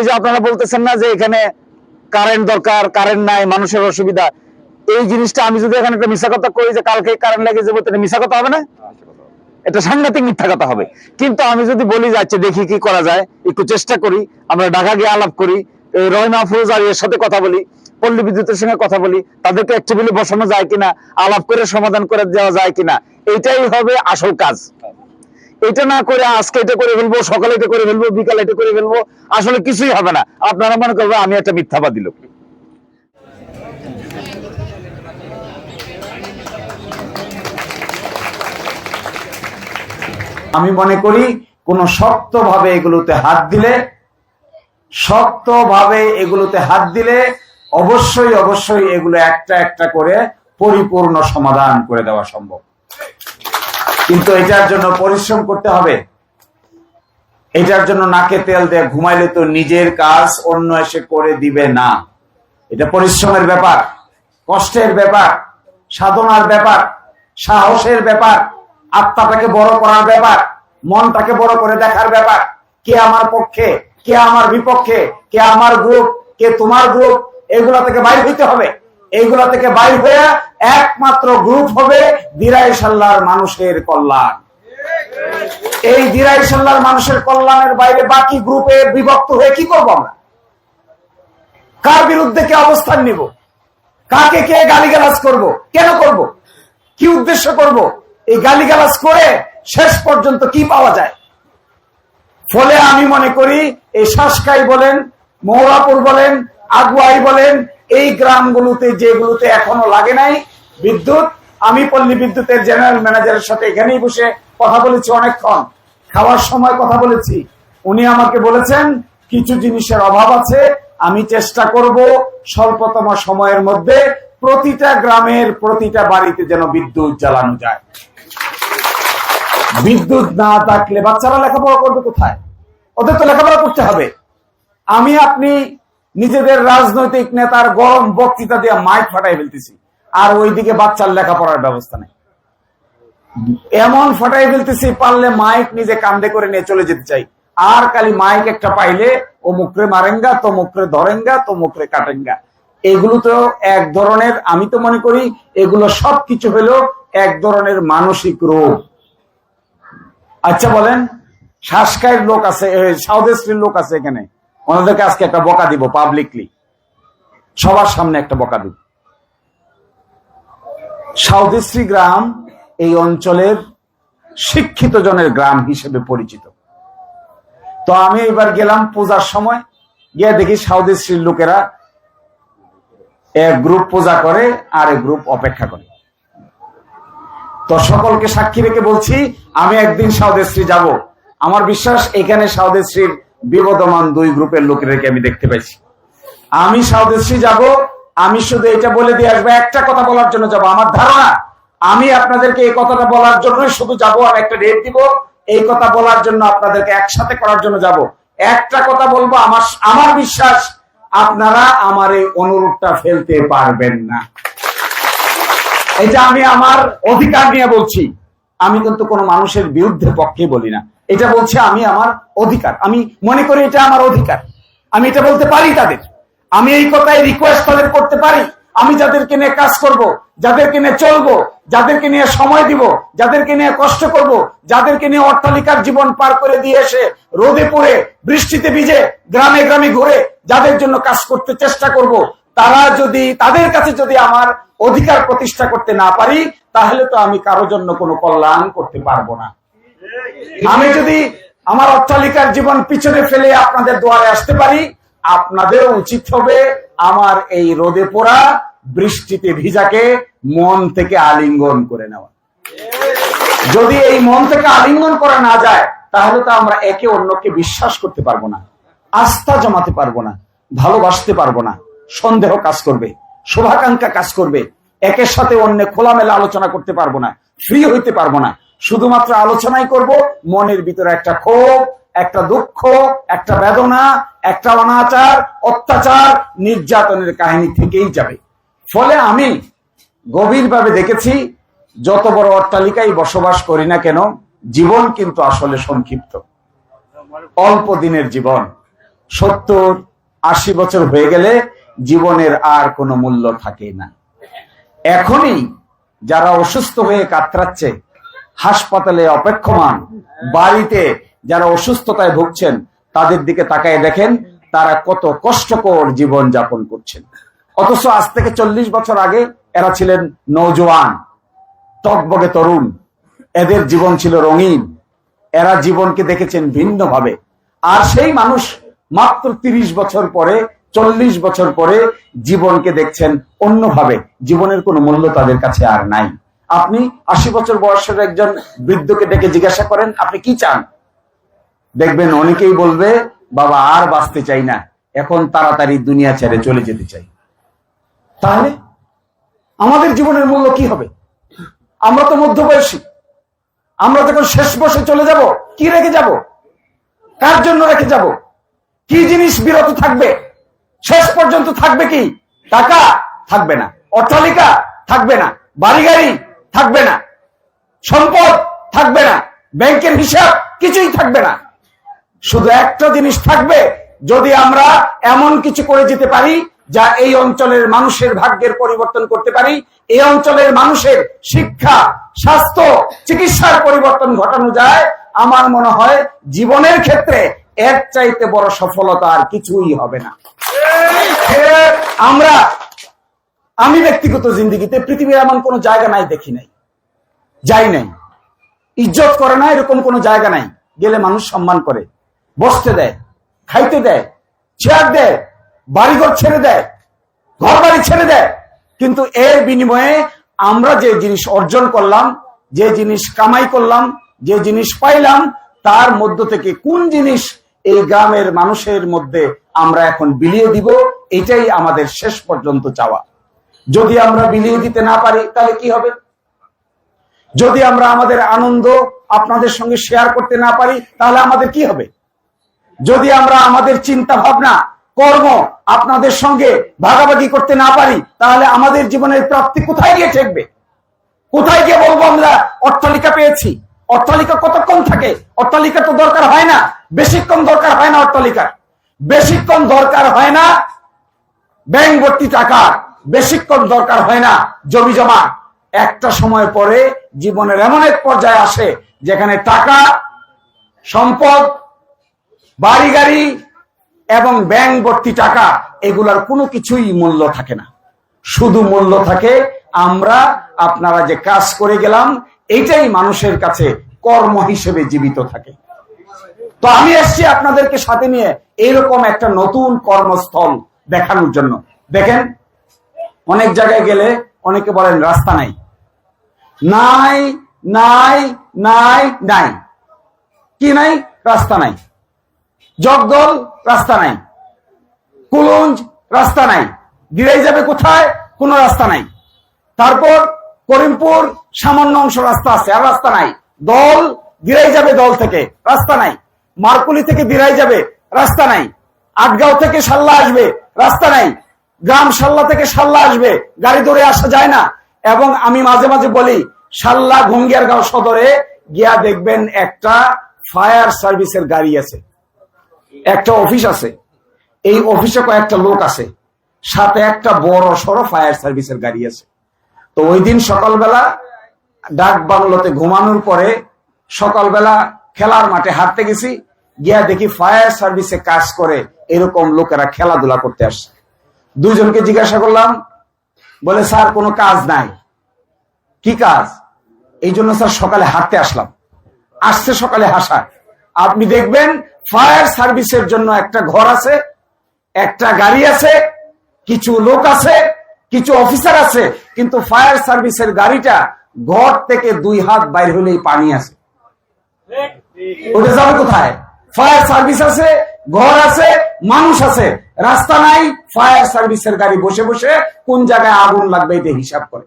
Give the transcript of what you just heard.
এই যে আপনারা বলতেছেন না যে এখানে কারেন্ট দরকার কারেন্ট নাই মানুষের অসুবিধা এই জিনিসটা আমি যদি এখানে একটা মিশা কথা করি যে কালকে কারেন্ট লেগে যাব তাহলে মিশা কথা হবে না? এটা সাংঘাতিক মিথ্যা কথা হবে। কিন্তু আমি যদি বলি যাচ্ছে দেখি কি করা যায় একটু চেষ্টা করি আমরা ঢাকা গিয়ে আলাপ করি এই রয় মাহফুজ আর এর সাথে কথা বলি পল্লী বিদ্যুতের সঙ্গে কথা বলি তাদেরকে এক টেবিলে বসানো যায় কিনা আলাপ করে সমাধান করে দেওয়া যায় কিনা এটাই হবে আসল কাজ। এটা না করে আজকে এটা করে ফেলব, সকালে এটা করে ফেলব, বিকালে এটা করে ফেলব, আসলে কিছুই হবে না। আপনারা মনে করবেন আমি একটা মিথ্যাবাদী লোক। আমি মনে করি কোন শক্ত ভাবে এগুলোতে হাত দিলে শক্ত ভাবে এগুলোতে হাত দিলে অবশ্যই অবশ্যই এগুলো একটা একটা করে পরিপূর্ণ সমাধান করে দেওয়া সম্ভব। কিন্তু এটার জন্য পরিশ্রম করতে হবে। এটার জন্য নাকে তেল দিয়ে ঘুমাইলে তো নিজের কাজ অন্য এসে করে দিবে না। এটা পরিশ্রমের ব্যাপার, কষ্টের ব্যাপার, সাধনার ব্যাপার, সাহসের ব্যাপার, আত্মাটাকে বড় করার ব্যাপার, মনটাকে বড় করে দেখার ব্যাপার, কে আমার পক্ষে, কে আমার বিপক্ষে, কে আমার গ্রুপ কে তোমার গ্রুপ এগুলা থেকে বাইর হইতে হবে। এইগুলা থেকে বাইর হয়ে একমাত্র গ্রুপ হবে দিরাই সাল্লার মানুষের কল্যাণ। এই দিরাই সাল্লার মানুষের কল্যাণের বাইরে বাকি গ্রুপে বিভক্ত হয়ে কি করব আমরা? কার বিরুদ্ধে কে অবস্থান নিব? কাকে কে গালিগালাজ করব? কেন করব? কি উদ্দেশ্য করব? এই গালিগালাজ করে শেষ পর্যন্ত কি পাওয়া যায়? ফলে আমি মনে করি এই শাসকাই বলেন মৌরাপুর বলেন, আগুয়াই বলেন এই গ্রামগুলোতে যেগুলোতে এখনও লাগে নাই বিদ্যুৎ, আমি পল্লী বিদ্যুতের জেনারেল ম্যানেজারের সাথে এখানেই বসে কথা বলেছি অনেকক্ষণ। খাওয়ার সময় কথা বলেছি। উনি আমাকে বলেছেন, কিছু জিনিসের অভাব আছে, আমি চেষ্টা করব স্বল্পতম সময়ের মধ্যে প্রতিটা গ্রামের প্রতিটা বাড়িতে যেন বিদ্যুৎ জ্বালানো যায়। বিদ্যুৎ না থাকলে বাচ্চারা লেখাপড়া করবে কোথায়? ওদের তো লেখাপড়া করতে হবে। আমি, আপনি নিজেদের রাজনৈতিক নেতার গরম বক্তৃতা দিয়ে মাইক ফাটাই ফেলতেছি। আর ওইদিকে বাচ্চার লেখাপড়ার ব্যবস্থা নেই। এমন ফাটাই ফেলতেছি, পারলে মাইক নিজে কান্দে করে নিয়ে চলে যেতে চাই। আর খালি মাইক একটা পাইলে ও মুখরে মারেঙ্গা তো মুখরে ধরেঙ্গা তো মুখরে কাটেঙ্গা। এগুলো তো এক ধরনের, আমি তো মনে করি, এগুলো সবকিছু হলো এক ধরনের মানসিক রোগ। আচ্ছা বলেন শ্বাসকায়ের লোক আছে সাউদেশ্রীর লোক আছে এখানে। ওনাদেরকে আজকে একটা বকা দিব পাবলিকলি সবার সামনে একটা বকা দিব। সাউদেশ্রী গ্রাম এই অঞ্চলের শিক্ষিত জনের গ্রাম হিসেবে পরিচিত। তো আমি এবার গেলাম পূজার সময়, গিয়ে দেখি সাউদেশ্রীর লোকেরা এক গ্রুপ পূজা করে আর এক গ্রুপ অপেক্ষা করে। তো সকলকে সাক্ষী রেখে বলছি, আমি একদিন সাউদেশ্রী যাব। আমার বিশ্বাস এখানে সাউদেশ্রীর বিবদমান দুই গ্রুপের লোকেদেরকে আমি দেখতে পাইছি। আমি সাউদেশ্রী যাব, আমি শুধু এটা বলে দিয়ে আসব, একটা কথা বলার জন্য যাব। আমার ধারণা, আমি আপনাদেরকে এই কথাটা বলার জন্যই শুধু যাব আর একটা ডেট দিব। এই কথা বলার জন্য আপনাদেরকে একসাথে করার জন্য যাব। একটা কথা বলব, আমার আমার বিশ্বাস, আপনারা আমার এই অনুরোধটা ফেলতে পারবেন না। এটা আমি আমার অধিকার নিয়ে বলছি, আমি কিন্তু কোনো মানুষের বিরুদ্ধে পক্ষে বলি না। এটা বলছে আমি আমার অধিকার। আমি মনে করি এটা আমার অধিকার। আমি এটা বলতে পারি তাদের। আমি এই কথায় রিকোয়েস্ট তাদের করতে পারি। আমি যাদেরকে নিয়ে কাজ করব, যাদেরকে নিয়ে চলবো, যাদেরকে নিয়ে সময় দিব, যাদেরকে নিয়ে কষ্ট করব, যাদেরকে নিয়ে অট্টালিকার জীবন পার করে দিয়ে এসে রোদে পড়ে, বৃষ্টিতে ভিজে, গ্রামে গ্রামে ঘুরে যাদের জন্য কাজ করতে চেষ্টা করব, তারা যদি, তাদের কাছে যদি আমার অধিকার প্রতিষ্ঠা করতে না পারি, তাহলে তো আমি কারও জন্য কোনো কল্যাণ করতে পারব না। আমি যদি আমার অট্টালিকার জীবন পিছনে ফেলে আপনাদের দুয়ারে আসতে পারি, আপনাদের উচিত হবে আমার এই রোদে পোড়া বৃষ্টিতে ভিজাকে মন থেকে আলিঙ্গন করে নেওয়া। যদি এই মন থেকে আলিঙ্গন করা না যায়, তাহলে তো আমরা একে অন্যকে বিশ্বাস করতে পারব না, আস্থা জমাতে পারব না, ভালোবাসতে পারব না, সন্দেহ কাজ করবে, শোভাকাঙ্ক্ষা কাজ করবে, একের সাথে অন্য খোলামেলা আলোচনা করতে পারব না ফ্রি হইতে পারব না। শুধুমাত্র আলোচনাই করব, মনের ভিতরে একটা ক্ষোভ, একটা দুঃখ, একটা বেদনা, একটা অনাচার, অত্যাচার নির্যাতনের কাহিনী থেকেই যাবে। ফলে আমি গভীরভাবে দেখেছি, যত বড় অট্টালিকায় বসবাস করি না কেন, জীবন কিন্তু আসলে সংক্ষিপ্ত। অল্প দিনের জীবন। সত্তর, আশি বছর হয়ে গেলে জীবনের আর কোনো মূল্য থাকে না। এখনই যারা অসুস্থ হয়ে কাতরাচ্ছে হাসপাতালে অপেক্ষমান বাড়িতে যারা অসুস্থতায় ভুগছেন, তাদের দিকে তাকায় দেখেন, তারা কত কষ্টকর জীবন যাপন করছেন। অথচ আজ থেকে চল্লিশ বছর আগে এরা ছিলেন নৌজওয়ান টকবগে তরুণ, এদের জীবন ছিল রঙিন, এরা জীবনকে দেখেছেন ভিন্নভাবে। আর সেই মানুষ মাত্র তিরিশ বছর পরে, চল্লিশ বছর পরে জীবনকে দেখছেন অন্যভাবে। জীবনের কোনো মূল্য তাদের কাছে আর নাই। আপনি আশি বছর বয়সের একজন বৃদ্ধকে ডেকে জিজ্ঞাসা করেন, আপনি কি চান? দেখবেন অনেকেই বলবে, বাবা, আর বাঁচতে চাই না। এখন তাড়াতাড়ি দুনিয়া ছেড়ে চলে যেতে চাই। তাহলে আমাদের জীবনের মূল্য কি হবে? আমরা তো মধ্যবয়সী। আমরা যখন শেষ বসে চলে যাব, কি রেখে যাব? কার জন্য রেখে যাব? কি জিনিস বিরত থাকবে? শেষ পর্যন্ত থাকবে কি? টাকা থাকবে না, অট্টালিকা থাকবে না বাড়ি গাড়ি থাকবে না। সম্পদ থাকবে না। ব্যাংকের হিসাব কিছুই থাকবে না। শুধু একটা জিনিস থাকবে, যদি আমরা এমন কিছু করে যেতে পারি, যা এই অঞ্চলের মানুষের ভাগ্যের পরিবর্তন করতে পারি, এই অঞ্চলের মানুষের শিক্ষা, স্বাস্থ্য, চিকিৎসার পরিবর্তন ঘটানো যায়, আমার মনে হয় জীবনের ক্ষেত্রে এর চাইতে বড় সফলতা আর কিছুই হবে না। আমরা আমি ব্যক্তিগত জিন্দিগিতে পৃথিবীর এমন কোন জায়গা নাই, দেখি নাই। যাই নাই। ইজ্জত করে না, এরকম কোন জায়গা নাই। গেলে মানুষ সম্মান করে। বসতে দেয়, খাইতে দেয়, চেয়ার দেয়, বাড়িঘর ছেড়ে দেয় ঘর বাড়ি ছেড়ে দেয়। কিন্তু এর বিনিময়ে আমরা যে জিনিস অর্জন করলাম, যে জিনিস কামাই করলাম, যে জিনিস পাইলাম, তার মধ্য থেকে কোন জিনিস এই গ্রামের মানুষের মধ্যে আমরা এখন বিলিয়ে দিব, এটাই আমাদের শেষ পর্যন্ত চাওয়া। যদি আমরা বিলিয়ে দিতে না পারি, তাহলে কি হবে? যদি আমরা আমাদের আনন্দ আপনাদের সঙ্গে শেয়ার করতে না পারি, তাহলে আমাদের কি হবে? যদি আমরা আমাদের চিন্তা ভাবনা কর্ম আপনাদের সঙ্গে ভাগাভাগি করতে না পারি, তাহলে আমাদের জীবনের প্রাপ্তি কোথায় গিয়ে ঠেকবে? কোথায় গিয়ে বলব আমরা, অট্টালিকা পেয়েছি। অট্টালিকা কতক্ষণ থাকে? অট্টালিকা তো দরকার হয় না। বেশিক্ষণ দরকার হয় না অট্টালিকার। বেশিক্ষণ দরকার হয় না ব্যাংক ভর্তি টাকা বেশিক্ষণ দরকার হয় না, জমি জমা। একটা সময় পরে জীবনের এমন এক পর্যায়ে আসে যেখানে টাকা, সম্পদ বাড়ি গাড়ি এবং ব্যাংক ভর্তি টাকা, এগুলার কোনো কিছুই মূল্য থাকে না। শুধু মূল্য থাকে, আমরা, আপনারা যে কাজ করে গেলাম এইটাই মানুষের কাছে কর্ম হিসেবে জীবিত থাকে। তো আমি এসছি আপনাদেরকে সাথে নিয়ে এইরকম একটা নতুন কর্মস্থল দেখানোর জন্য। দেখেন অনেক জায়গায় গেলে অনেকে বলেন, রাস্তা নাই। নাই নাই নাই নাই। কি নাই? রাস্তা নাই। জগদল, রাস্তা নাই। কুলুঞ্জ, রাস্তা নাই। গিরাই যাবে কোথায়? কোনো রাস্তা নাই। তারপর করিমপুর, সামান্য অংশ রাস্তা আছে, আর রাস্তা নাই। দল, গিরাই যাবে দল থেকে, রাস্তা নাই। মারকুলি থেকে দিরাই যাবে, রাস্তা নাই। আটগাঁও থেকে সাল্লা আসবে, রাস্তা নাই। গ্রাম সাল্লা থেকে সাল্লা আসবে, গাড়ি ধরে আসা যায় না। এবং আমি মাঝে মাঝে বলি, সাল্লা ঘুঙ্গিয়ারগাঁও সদরে গিয়া দেখবেন একটা ফায়ার সার্ভিসের গাড়ি আছে। একটা অফিস আছে। এই অফিসে কয়েকটা লোক আছে। সাথে একটা বড় সড়ো ফায়ার সার্ভিসের গাড়ি আছে। তো ওই দিন সকালবেলা ডাক বাংলোতে ঘুমানোর পরে সকালবেলা খেলার মাঠে হাঁটতে গেছি, গিয়া দেখি ফায়ার সার্ভিসে কাজ করে এরকম লোকেরা খেলাধুলা করতে আসছে। দুইজনকে জিজ্ঞাসা করলাম বলে স্যার কোনো কাজ নাই। কি কাজ? এই জন্য স্যার সকালে হাঁটতে আসলাম। আসছে সকালে হাসা আপনি দেখবেন ফায়ার সার্ভিসের জন্য একটা ঘর আছে একটা গাড়ি আছে কিছু লোক আছে কিছু অফিসার আছে কিন্তু ফায়ার সার্ভিসের গাড়িটা ঘর থেকে দুই হাত বাইর হলেই পানি আছে। ওটা যাবে কোথায়? ফায়ার সার্ভিস আছে ঘর আছে মানুষ আছে, রাস্তা নাই ফায়ার সার্ভিসের গাড়ি বসে বসে কোন জায়গায় আগুন লাগবে এটা হিসাব করে।